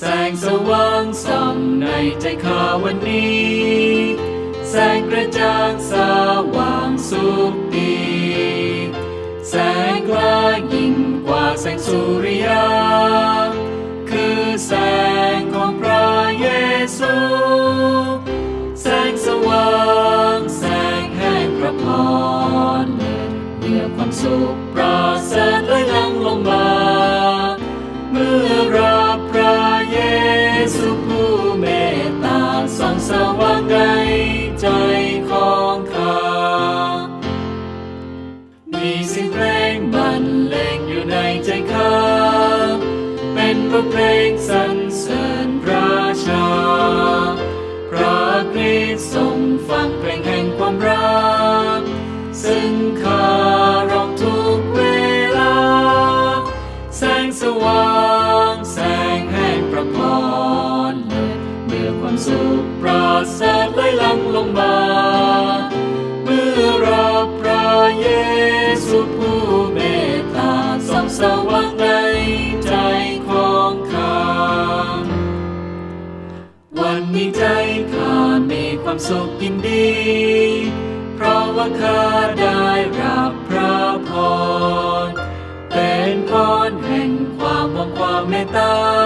แสงสว่างส่องในใจข้าวันนี้ แสงกระจ่างสว่างสุขดี แสงกล้ายิ่งกว่าแสงสุริยา คือแสงของพระเยซู แสงสว่างแสงแห่งพระพรเมื่อความสุขประ มีเสียงเพลงบรรเลงอยู่ในใจข้า เป็นบทเพลงสรรเสริญพระชา พระคริสต์ทรงฟังเพลงแห่งความรัก ซึ่งข้าร้องทุกเวลา แสงสว่างแสงแห่งพระพรเลิศเมื่อความสุขประเสริฐไหลหลังลงมา มีใจข้ามีความสุขยินดี เพราะว่าข้าได้รับพระพรเป็นพรแห่งความหวังความเมตตา